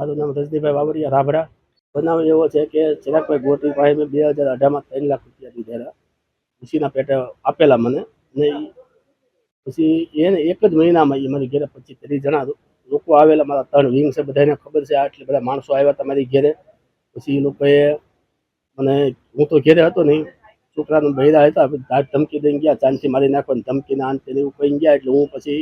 મારું નામ રજનીભાઈ વાવડિયા રાભડા. બનાવ એવો છે કે ચિરાગભાઈ ગોટી પાસે મેં બે હજાર અઢારમાં ત્રણ લાખ રૂપિયા દીધેલા ખુશીના પેટે આપેલા મને. ને પછી એને એક જ મહિનામાં એ મારી ઘેરે પચીસ ત્રીસ જણા લોકો આવેલા મારા ત્રણ વિંગ છે, બધાને ખબર છે આટલી બધા માણસો આવ્યા હતા મારી ઘેરે. પછી એ લોકોએ મને હું તો ઘેરે હતો નહીં, છોકરાનું બહેરા હતા ધાડ ધમકી દઈને ગયા, ચાંદથી મારી નાખવાની ધમકીના ને એવું કહી ગયા, એટલે હું પછી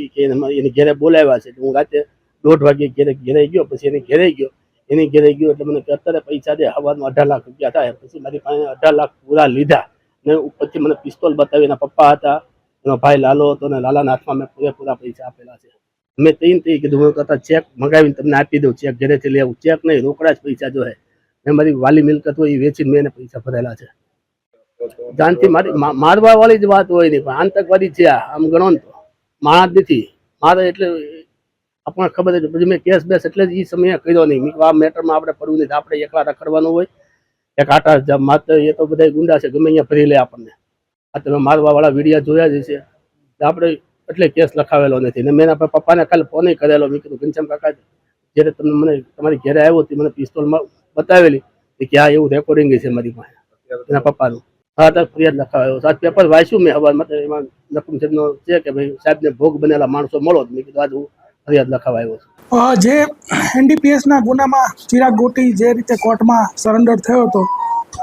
એને ઘેરે બોલાવ્યા છે. એટલે હું રાતે દોઢ વાગે ઘેરે ઘેરે ગયો, પછી એની ઘેરે ગયો. એને ઘેરે ગયો એટલે મને અત્યારે પૈસા દે હવાનું અઢાર લાખ રૂપિયા થાય. પછી મારી પાસે અઢાર લાખ પૂરા લીધા. ને પછી મને પિસ્તોલ બતાવી એના પપ્પા હતા. એનો ભાઈ લાલો હતો ને લાલાના હાથમાં મેં પૂરેપૂરા પૈસા આપેલા છે. મેં તઈને તે કીધું, હું કરતા ચેક મંગાવીને તમને આપી દઉં, ચેક ઘરેથી લેવું. ચેક નહીં, રોકડા જ પૈસા જો હે. મેં મારી વાલી મિલકત હોય એ વેચીને મેં એને પૈસા ભરેલા છે. જાનથી મારી મારવા વાળી જ વાત હોય નહીં પણ આતંકવાદી છે આમ ગણો ને તો. માણસ નથી. મારે એટલે આપણને ખબર હતી પછી મેં કેસ બેસ એટલે જ એ સમયે કર્યો નહીં. આ મેટરમાં આપણે પડવું નહીં આપણે એકલા રખડવાનું હોય. એક આટા માત્ર એ તો બધા ગુંડા છે, ગમે અહીંયા ફરી લે આપણને. આ તમે મારવા વાળા વિડીયા જોયા જ છે આપણે એટલે કેસ લખાવેલો નથી. ને મેં એના પપ્પાને કાલે ફોન કરેલો, મેં કીધું, ઘનશ્યામ કાકા, જ્યારે તમને મને, તમારી ઘરે આવ્યો તે મને પિસ્તોલમાં બતાવેલી કે આ એવું રેકોર્ડિંગ છે મારી પાસે. એના પપ્પાનું. હા, તો ફરિયાદ લખાવ્યો સાત પેપર વાંચ્યું મેં. હવા મતલબ એમાં નકુમ છે કે ભાઈ સાહેબને ભોગ બનેલા માણસો મળો મેં કીધું, આજ હું ફરિયાદ લખાવાયો છે. જે એનડીપીએસના ગુનામાં ચિરાગ ગોટી જે રીતે કોર્ટમાં સરેન્ડર થયો હતો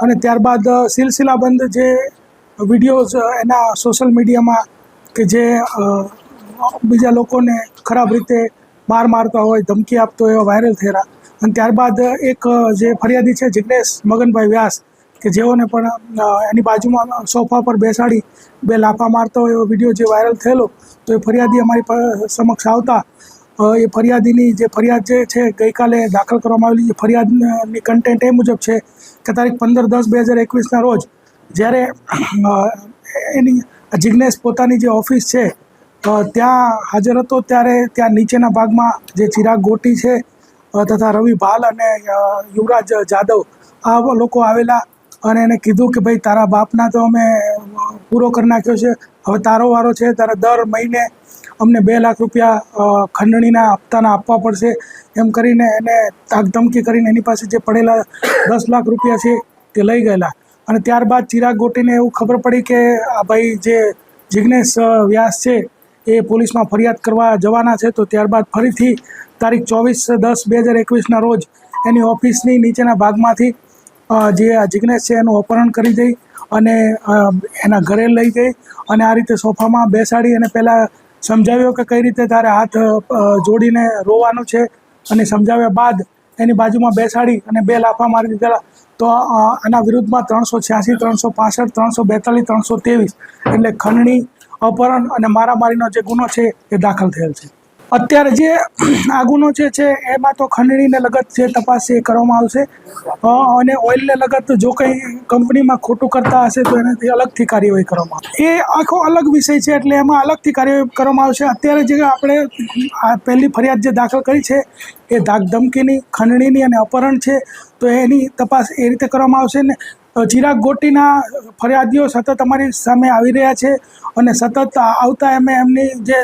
અને ત્યારબાદ સિલસિલાબંધ જે વિડીયોઝ એના સોશિયલ મીડિયામાં કે જે બીજા લોકોને ખરાબ રીતે માર મારતા હોય, ધમકી આપતો હોય, એવા વાયરલ થયેલા. અને ત્યારબાદ એક જે ફરિયાદી છે, જિગ્નેશ મગનભાઈ વ્યાસ, કે જેઓને પણ એની બાજુમાં સોફા પર બેસાડી બે લાફા મારતો હોય એવો વીડિયો જે વાયરલ થયેલો, તો એ ફરિયાદી અમારી સમક્ષ આવતા એ ફરિયાદીની જે ફરિયાદ જે છે, ગઈકાલે દાખલ કરવામાં આવેલી જે ફરિયાદની કન્ટેન્ટ એ મુજબ છે કે તારીખ પંદર દસ બે હજાર એકવીસના રોજ જ્યારે એની જિજ્ઞેશ પોતાની જે ઓફિસ છે ત્યાં હાજર હતો ત્યારે ત્યાં નીચેના ભાગમાં જે ચિરાગ ગોટી છે તથા રવિ ભાલ અને યુવરાજ જાદવ આ લોકો આવેલા અને એને કીધું કે ભાઈ તારા બાપના તો અમે પૂરો કરી નાખ્યો છે. હવે તારો વારો છે તારે દર મહિને અમને બે લાખ રૂપિયા ખંડણીના હપ્તાના આપવા પડશે. એમ કરીને એને તાકધમકી કરીને એની પાસે જે પડેલા દસ લાખ રૂપિયા છે તે લઈ ગયેલા. અને ત્યારબાદ ચિરાગ ગોટીને એવું ખબર પડી કે આ ભાઈ જે જિજ્ઞેશ વ્યાસ છે એ પોલીસમાં ફરિયાદ કરવા જવાના છે. તો ત્યારબાદ ફરીથી તારીખ ચોવીસ દસ બે હજાર એકવીસના રોજ એની ઓફિસની નીચેના ભાગમાંથી જે આ જિજ્ઞેશ છે એનું અપહરણ કરી જઈ અને એના ઘરે લઈ ગઈ અને આ રીતે સોફામાં બેસાડી અને પહેલાં સમજાવ્યો કે કઈ રીતે તારે હાથ જોડીને રોવાનું છે અને સમજાવ્યા બાદ એની બાજુમાં બેસાડી અને બે લાફા મારી દીધેલા. તો આના વિરુદ્ધમાં ત્રણસો છ્યાસી, ત્રણસો પાસઠ, ત્રણસો બેતાલીસ, ત્રણસો ત્રેવીસ એટલે ખંડણી, અપહરણ અને મારામારીનો જે ગુનો છે એ દાખલ થયેલ છે. અત્યારે જે આ ગુનો જે છે, એમાં તો ખંડણીને લગત જે તપાસ છે એ કરવામાં આવશે. અને ઓઇલને લગત જો કંઈ કંપનીમાં ખોટું કરતા હશે, તો એનાથી અલગથી કાર્યવાહી કરવામાં આવશે. એ આખો અલગ વિષય છે, એટલે એમાં અલગથી કાર્યવાહી કરવામાં આવશે. અત્યારે જે આપણે આ પહેલી ફરિયાદ જે દાખલ કરી છે, એ ધાક ધમકીની ખંડણીની અને અપહરણ છે, તો એની તપાસ એ રીતે કરવામાં આવશે ને ચિરાગ ગોટીના ફરિયાદીઓ સતત અમારી સામે આવી રહ્યા છે અને સતત આવતા અમે એમની જે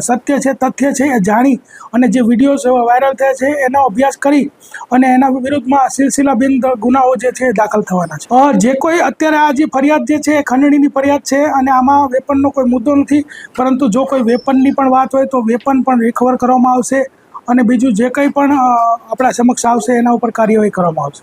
સત્ય છે, તથ્ય છે એ જાણી અને જે વિડીયોઝ વાયરલ થયા છે એનો અભ્યાસ કરી અને એના વિરુદ્ધમાં સિલસિલાબિંદ ગુનાઓ જે છે દાખલ થવાના છે. જે કોઈ અત્યારે આ જે ફરિયાદ જે છે એ ખંડણીની ફરિયાદ છે અને આમાં વેપનનો કોઈ મુદ્દો નથી, પરંતુ જો કોઈ વેપનની પણ વાત હોય તો વેપન પણ રિકવર કરવામાં આવશે અને બીજું જે કંઈ પણ આપણા સમક્ષ આવશે એના ઉપર કાર્યવાહી કરવામાં આવશે.